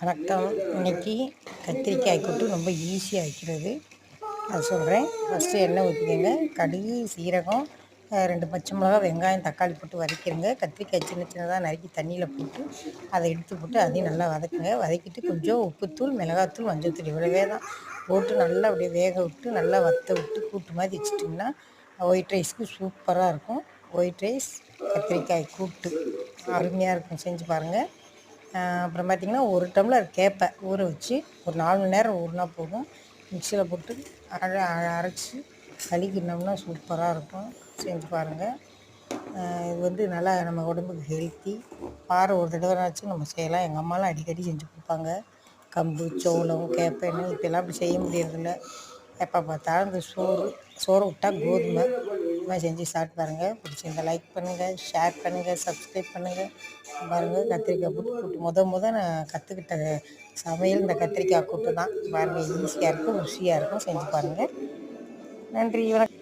வணக்கம். இன்றைக்கி கத்திரிக்காய் கூட்டு ரொம்ப ஈஸியாக வைக்கிறது. அது சொல்கிறேன் ஃபஸ்ட்டு எண்ணெய் ஊற்றிக்கங்க கடுகு சீரகம் ரெண்டு பச்சை மிளகா வெங்காயம் தக்காளி போட்டு வதக்கிடுங்க கத்திரிக்காய் சின்ன சின்னதாக நறுக்கி தண்ணியில் போட்டு அதை எடுத்து போட்டு அதையும் நல்லா வதக்குங்க. வதக்கிட்டு கொஞ்சம் உப்புத்தூள் மிளகாத்தூள் மஞ்சத்தூள் இவ்வளவே தான். போட்டு நல்லா அப்படியே வேக விட்டு நல்லா வத்த விட்டு கூட்டு மாதிரி வச்சுட்டிங்கன்னா ஒயிட் ரைஸ்க்கு சூப்பராக இருக்கும். ஒயிட் ரைஸ் கத்திரிக்காய் கூட்டு. அருமையாக இருக்கும். செஞ்சு பாருங்கள் அப்புறம் பார்த்திங்கன்னா ஒரு டம்ளர் கேப்பை ஊற வச்சு ஒரு நாலு மணி நேரம் ஊறினா போதும். மிக்சியில் போட்டு அழ அரைச்சி கழிக்கினோம்னா சூப்பராக இருக்கும். செஞ்சு பாருங்கள் இது வந்து நல்லா நம்ம உடம்புக்கு ஹெல்த்தி. பாரு ஒரு தடவைனாச்சும் நம்ம செய்யலாம். எங்கள் அம்மாலாம் அடிக்கடி செஞ்சு கொடுப்பாங்க. கம்பு சோளம் கேப்பைன்னு இப்போலாம் அப்படி செய்ய முடியறதில்ல. எப்போ பார்த்தாலும் இந்த சோறு சோறு விட்டா கோதுமை. இது செஞ்சு சாப்பிட்டு பாருங்கள் பிடிச்சிருந்தா லைக் பண்ணுங்கள் ஷேர் பண்ணுங்கள் சப்ஸ்கிரைப் பண்ணுங்கள் பாருங்கள் கத்திரிக்காய் கூட்டு கூட்டு முத முத நான் கற்றுக்கிட்ட சமையல் இந்த கத்திரிக்காய் கூட்டு தான் பாருங்கள் ஈஸியாக இருக்கும் ருசியாக இருக்கும். செஞ்சு பாருங்கள் நன்றி வணக்கம்.